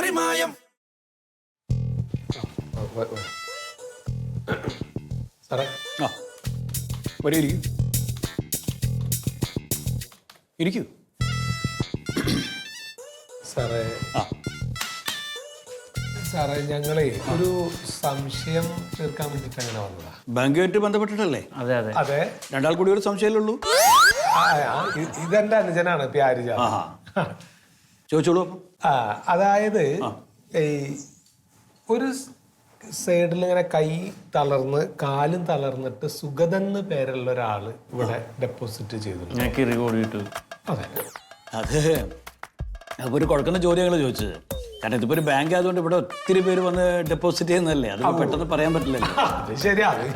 മറിമായം. സാറേ. ആ. വരൂ ഇരിക്കൂ. ഇരിക്കൂ. സാറേ. ആ. സാറേ ഞങ്ങളെ ഒരു സംശയം തീർക്കാൻ വേണ്ടിട്ട് അങ്ങനെ വന്നതാ. ബാങ്കുമായിട്ട് ബന്ധപ്പെട്ടിട്ടല്ലേ? അതെ അതെ. അതെ. രണ്ടാൾ കൂടി ഒരു സംശയമല്ലേ ഉള്ളൂ? ആ, ആ, ഇ- ഇതെന്റെ അനുജനാണ് പ്യാരിജ ആഹാ. ചോദിച്ചോളൂ. ആ അതായത് ഈ ഒരു സൈഡിൽ ഇങ്ങനെ കൈ തളർന്ന് കാലും തളർന്നിട്ട് സുഗതെന്ന് പേരുള്ള ഒരാൾ ഇവിടെ ഡെപ്പോസിറ്റ് ചെയ്തിട്ടുണ്ട്. അതെ. അത്. ഒരു കുഴക്കുന്ന ചോദ്യങ്ങൾ ചോദിച്ചത്. കാരണം ഇതിപ്പോ ഒരു ബാങ്ക് ആയതുകൊണ്ട് ഇവിടെ ഒത്തിരി പേര് വന്ന് ഡെപ്പോസിറ്റ് ചെയ്യുന്നല്ലേ അത് പെട്ടെന്ന് പറയാൻ പറ്റില്ലല്ലോ. അത് ശരിയാ. അത്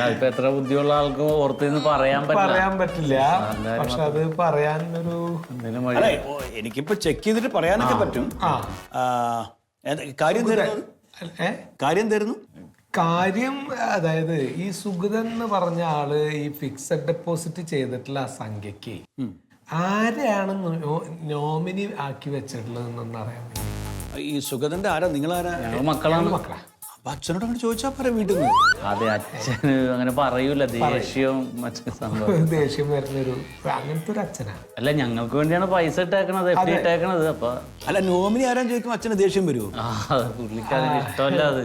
അതിപ്പോ എത്ര ബുദ്ധിയുള്ള ആൾക്ക് ഓർത്ത് നിന്ന് പറയാൻ പറ്റില്ല. പറയാൻ പറ്റില്ല. പക്ഷെ അത് പറയാൻ ഒരു എന്തെങ്കിലും വഴി അല്ല ഓ, എനിക്കിപ്പോ ചെക്ക് ചെയ്തിട്ട് പറയാനൊക്കെ പറ്റും. ആ. ആ, ഏത് കാര്യം തരുന്നു ഏ? കാര്യം തരുന്നു? കാര്യം അതായത് ഈ സുഗതൻ എന്ന് പറഞ്ഞ ആൾ ഈ ഫിക്സഡ് ഡെപ്പോസിറ്റ് ചെയ്തിട്ടുള്ള ആ സംഖ്യക്ക് ആരെയാണ് നോ- നോമിനി ആക്കി വെച്ചിട്ടുള്ളതെന്നൊന്ന് അറിയാൻ വേണ്ടി. ഈ സുഗതന്റെ ആരാ? നിങ്ങളാരാ? ഞങ്ങൾ മക്കളാണ്. മക്കളെ. അപ്പൊ അച്ഛനോട് അങ്ങനെ ചോദിച്ചാ പറയാം വീട്ടിൽ നിന്ന് അതെ അച്ഛൻ അങ്ങനെ പറയൂല. ദേഷ്യവും മറ്റു സംഭവം. ദേഷ്യം വരുന്നൊരു അങ്ങനത്തെ ഒരു അച്ഛനാണ് അല്ല ഞങ്ങൾക്ക് വേണ്ടിയാണ് പൈസ ഇട്ടേക്കണത്. എഫ് ഇട്ടേക്കണത്. അപ്പൊ അല്ല നോമിനി ആരാൻ ചോദിക്കും അച്ഛന് ദേഷ്യം വരുമോ പുള്ളിക്കാരൻ ഇഷ്ടമല്ല അത്.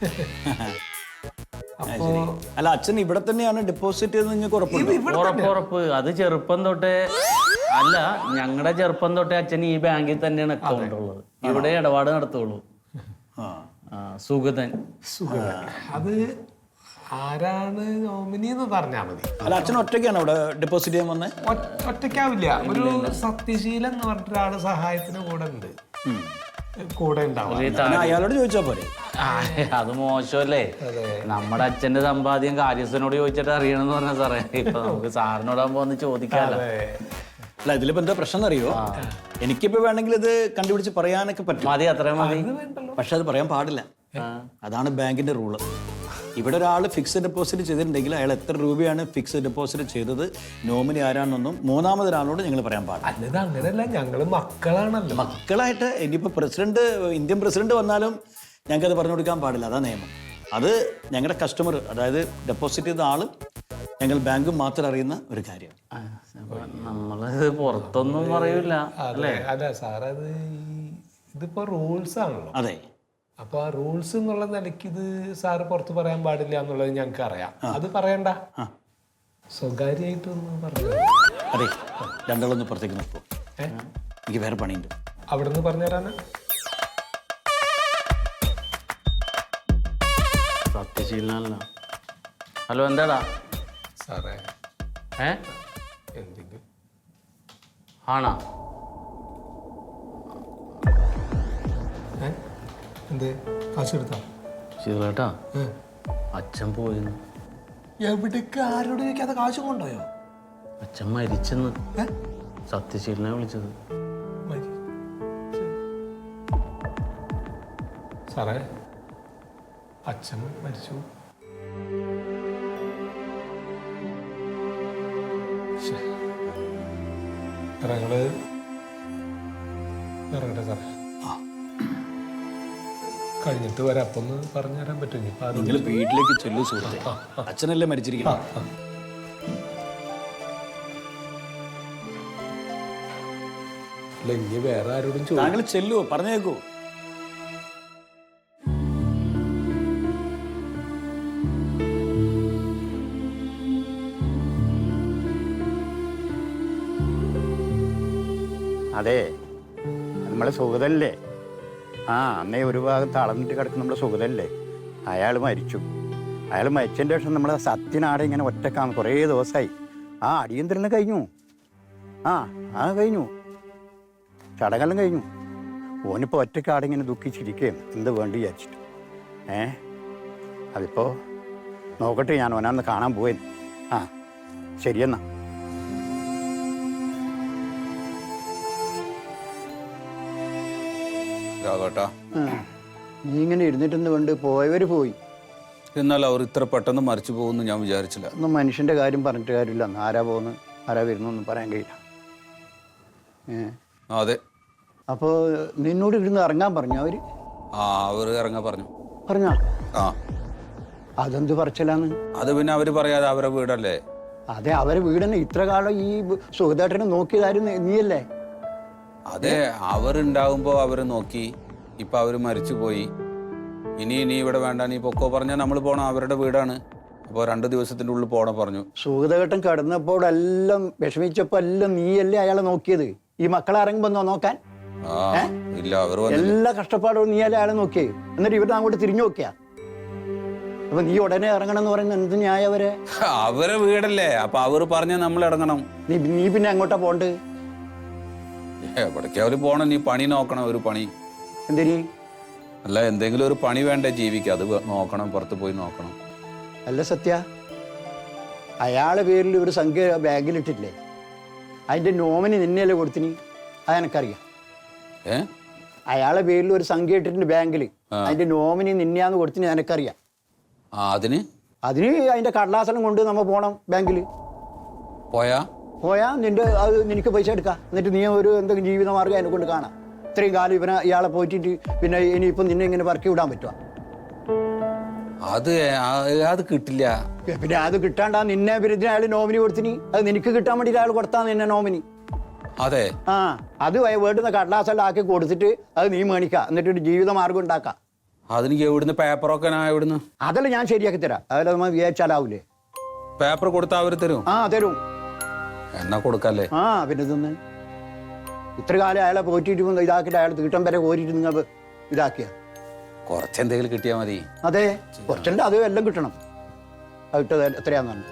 അല്ല അച്ഛൻ ഇവിടെ തന്നെയാണ് ഡെപ്പോസിറ്റ് ചെയ്തത് നിങ്ങൾക്ക് ഉറപ്പ് ഉറപ്പ്. അത് ചെറുപ്പം തൊട്ടേ അല്ല ഞങ്ങളുടെ ചെറുപ്പം തൊട്ടേ അച്ഛൻ ഈ ബാങ്കിൽ തന്നെയാണ് അക്കൗണ്ട് ഉള്ളത് ഇവിടെ ഇടപാട് നടത്തുള്ളൂ. സുഗതൻ. അത് ആരാണ് നോമിനി എന്ന് പറഞ്ഞാ മതി. അല്ല അച്ഛൻ ഒറ്റയ്ക്കാണ് അവിടെ ഡെപ്പോസിറ്റ് ചെയ്യാൻ വന്നത് ഒറ്റ- ഒറ്റയ്ക്കാവില്ല. ഒരു സത്യശീലൻ എന്ന് പറഞ്ഞിട്ട് ഒരാൾ സഹായത്തിന് കൂടെ ഉണ്ട്. കൂടെ ഉണ്ടാവും അയാളോട് ചോദിച്ചാൽ പോരെ? ആ, അത് മോശമല്ലേ? നമ്മുടെ അച്ഛന്റെ സമ്പാദ്യം കാര്യസ്ഥനോട് ചോദിച്ചിട്ട് അറിയണമെന്ന് പറഞ്ഞ സാറേ. ഇപ്പൊ നമുക്ക് സാറിനോടാകുമ്പോ ഒന്ന് ചോദിക്കാമല്ലോ അല്ല ഇതിലിപ്പോ എന്താ പ്രശ്നം അറിയോ എനിക്കിപ്പോ വേണമെങ്കിൽ ഇത് കണ്ടുപിടിച്ച് പറയാനൊക്കെ പറ്റും. മതി മതി. പക്ഷെ അത് പറയാൻ പാടില്ല. അതാണ് ബാങ്കിന്റെ റൂൾ. ഇവിടെ ഒരാൾ ഫിക്സ്ഡ് ഡെപ്പോസിറ്റ് ചെയ്തിട്ടുണ്ടെങ്കിൽ അയാൾ എത്ര രൂപയാണ് ഫിക്സ്ഡ് ഡെപ്പോസിറ്റ് ചെയ്തത് നോമിനി ആരാണെന്നൊന്നും മൂന്നാമതൊരാളോട് ഞങ്ങൾ പറയാൻ പാടില്ല. അല്ലത് അങ്ങനെയല്ല ഞങ്ങൾ മക്കളാണല്ലോ. മക്കളായിട്ട് ഇനിയിപ്പോൾ പ്രസിഡന്റ് ഇന്ത്യൻ പ്രസിഡന്റ് വന്നാലും ഞങ്ങൾക്കത് പറഞ്ഞു കൊടുക്കാൻ പാടില്ല. അതാ നിയമം. അത് ഞങ്ങളുടെ കസ്റ്റമർ അതായത് ഡെപ്പോസിറ്റ് ചെയ്ത ആളും ഞങ്ങൾ ബാങ്കും മാത്രം അറിയുന്ന ഒരു കാര്യം. നമ്മൾ പുറത്തൊന്നും പറയൂല അതെ സാറത് സാർ അത് ഈ ഇതിപ്പോ റൂൾസ് ആണല്ലോ. അതെ. അപ്പൊ ആ റൂൾസ് എന്നുള്ള നിലയ്ക്ക് ഇത് സാറ് പുറത്ത് പറയാൻ പാടില്ല എന്നുള്ളത് ഞങ്ങൾക്ക് അറിയാം. അത് പറയണ്ട. സ്വകാര്യമായിട്ടൊന്ന് പറഞ്ഞു അതെ രണ്ടാളൊന്ന് പുറത്തേക്ക് നോക്കൂ. ഏ? എനിക്ക് വേറെ പണിയുണ്ട്. അവിടെ നിന്ന് പറഞ്ഞു തരാനാ സത്യശീലനല്ല. ഹലോ എന്താടാ? സാറേ. ഏ? എന്തെങ്കിലും ആണോ? ഏ? എന്ത്? കാശ് എടുത്താ ശീലേട്ടാ അച്ഛൻ പോയിരുന്നു. എവിടേക്ക്? ആരോട് ചോദിക്കാതെ കാശ് കൊണ്ടുപോയോ? അച്ഛൻ മരിച്ചെന്ന്. സത്യശീലനെ വിളിച്ചത്. സാറേ അച്ഛൻ മരിച്ചു. സാറേ ഞങ്ങൾ ഇറങ്ങട്ടെ സാറേ. കഴിഞ്ഞിട്ട് വരാം. അപ്പൊ ഒന്ന് പറഞ്ഞു തരാൻ പറ്റും. ഇനിയിപ്പോ അത് നിങ്ങൾ വീട്ടിലേക്ക് ചെല്ലു സുഹൃത്തെ. അച്ഛനല്ലേ മരിച്ചിരിക്കുന്നത്? അല്ല ഇനി വേറെ ആരോടും ചോദിക്കും താങ്കൾ ചെല്ലുവോ? പറഞ്ഞേക്കൂ. അതെ. നമ്മളെ സുഗതല്ലേ ആ അന്നേ ഒരു ഭാഗത്ത് അളന്നിട്ട് കിടക്കുന്ന നമ്മളെ സുഗതല്ലേ അയാൾ മരിച്ചു. അയാൾ മരിച്ചതിന്റെ ശേഷം നമ്മളെ സത്യനാടെ ഇങ്ങനെ ഒറ്റക്കാണ്. കുറേ ദിവസമായി ആ അടിയന്തരം കഴിഞ്ഞു. ആ ആ കഴിഞ്ഞു. ചടങ്ങെല്ലാം കഴിഞ്ഞു. ഓനിപ്പോൾ ഒറ്റക്കാടെ ഇങ്ങനെ ദുഃഖിച്ചിരിക്കുകയാണ്. എന്ത് വേണ്ടി വിചാരിച്ചിട്ട്? ഏ? അതിപ്പോൾ നോക്കട്ടെ ഞാൻ ഓനാന്ന് കാണാൻ പോയത് ആ ശരിയെന്നാ. രാഘവട്ടാ നീ ഇങ്ങനെ ഇരുന്നിട്ടെന്ന് കണ്ട് പോയവര് പോയി. എന്നാൽ അവർ ഇത്ര പെട്ടെന്ന് മരിച്ചു പോകുമെന്ന് ഞാൻ വിചാരിച്ചില്ല. ഒന്നും മനുഷ്യന്റെ കാര്യം പറഞ്ഞിട്ട് കാര്യമില്ല. ആരാ പോകുന്നു ആരാ വരുന്നൊന്നും പറയാൻ കഴിയില്ല. അതെ. അപ്പോൾ നിന്നോട് ഇരുന്ന് ഇറങ്ങാൻ പറഞ്ഞു അവർ? ആ അവർ ഇറങ്ങാൻ പറഞ്ഞു. പറഞ്ഞാ? ആ. അതെന്ത് പറച്ചിലാന്ന്? അത് പിന്നെ അവർ പറയാതെ അവരെ വീടല്ലേ? അതെ അവരെ വീടന്നെ. ഇത്ര കാലം ഈ സുഖദേട്ടനെ നോക്കിയതായിരുന്നു നീയല്ലേ? അതെ അവരുണ്ടാവുമ്പോൾ അവർ നോക്കി. ഇപ്പം അവർ മരിച്ചു പോയി ഇനി ഇനി ഇവിടെ വേണ്ട നീ പൊക്കോ പറഞ്ഞാൽ നമ്മൾ പോകണം അവരുടെ വീടാണ്. അപ്പോൾ രണ്ട് ദിവസത്തിന്റെ ഉള്ളിൽ പോകണം പറഞ്ഞു. സുഹൃതഘട്ടം കടന്നപ്പോൾ എല്ലാം വിഷമിച്ചപ്പോൾ എല്ലാം നീയല്ലേ അയാളെ നോക്കിയത്? ഈ മക്കളെ ഇറങ്ങുമ്പോൾ നോക്കാൻ? ആ ഇല്ല അവർ എല്ലാ കഷ്ടപ്പാടും നീയല്ലേ അയാളെ നോക്കിയത് എന്നിട്ട് ഇവരുടെ അങ്ങോട്ട് തിരിഞ്ഞു നോക്കിയാ? അപ്പൊ നീ ഉടനെ ഇറങ്ങണം എന്ന് പറയുന്നത് എന്ത് ന്യായ അവരെ? അവരെ വീടല്ലേ. അപ്പൊ അവർ പറഞ്ഞ നമ്മൾ ഇറങ്ങണം. നീ പിന്നെ അങ്ങോട്ടാ പോണ്ട് എവിടേക്ക് അവർ പോണം നീ പണി നോക്കണം ഒരു പണി. എന്തിനീ? അല്ല എന്തെങ്കിലും ഒരു പണി വേണ്ടേ ജീവിക്കുക അത് നോക്കണം പുറത്ത് പോയി നോക്കണം. അല്ല സത്യ. അയാളെ പേരിൽ ഒരു സംഖ്യ ബാഗിലിട്ടില്ലേ അതിന്റെ നോമിനി നിന്നെയല്ലേ കൊടുത്തിനി? അതെനക്കറിയാം ഏ? അയാളെ പേരിൽ ഒരു സംഖ്യ ഇട്ടിട്ടുണ്ട് ബാങ്കിൽ അതിന്റെ നോമിനി നിന്നെയാന്ന് കൊടുത്തിന് എനക്കറിയാം. അതിന്? അതിന് അതിന്റെ കടലാസനം കൊണ്ട് നമ്മ പോണം ബാങ്കിൽ പോയാ? പോയാ നിന്റെ അത് നിനക്ക് പൈസ എടുക്കാം. എന്നിട്ട് നീ ഒരു എന്തെങ്കിലും ജീവിത മാർഗം അതിനെ കൊണ്ട് കാണാം. ഇത്രയും കാലം ഇവനെ ഇയാളെ പോയിട്ട് പിന്നെ ഇനിയിപ്പം നിന്നെ ഇങ്ങനെ പറക്കി വിടാൻ പറ്റുക അത് അത് കിട്ടില്ല. പിന്നെ അത് കിട്ടാണ്ടാ നിന്നെ വിരുദ്ധ അയാൾ നോമിനി കൊടുത്തിനി അത് നിനക്ക് കിട്ടാൻ വേണ്ടി അയാൾ കൊടുത്താ നിന്നെ നോമിനി. അതെ. ആ അത് വേണ്ടുന്ന കടലാസെല്ലാം ആക്കി കൊടുത്തിട്ട് അത് നീ മേണിക്ക എന്നിട്ട് ഒരു ജീവിത മാർഗം ഉണ്ടാക്കാം. അതെനിക്ക് എവിടുന്ന് പേപ്പറൊക്കെ ഞാൻ എവിടുന്ന്? അതെല്ലാം ഞാൻ ശരിയാക്കി തരാം. അതെല്ലാം നമ്മൾ വിചാരിച്ചാലാവൂലേ? പേപ്പർ കൊടുത്താൽ അവർ തരും. ആ തരും. എന്നാ കൊടുക്കല്ലേ? ആ പിന്നെ ഇതൊന്ന് ഇത്ര കാലം അയാളെ പോറ്റിട്ട് വന്ന് ഇതാക്കിയിട്ട് അയാൾ തീട്ടം വരെ കോരിയിട്ട് നിങ്ങൾ ഇതാക്കിയ? കുറച്ചെന്തെങ്കിലും കിട്ടിയാൽ മതി. അതെ കുറച്ചുണ്ട് അത് എല്ലാം കിട്ടണം. അത് ഇട്ടത് എത്രയാന്ന് പറഞ്ഞു.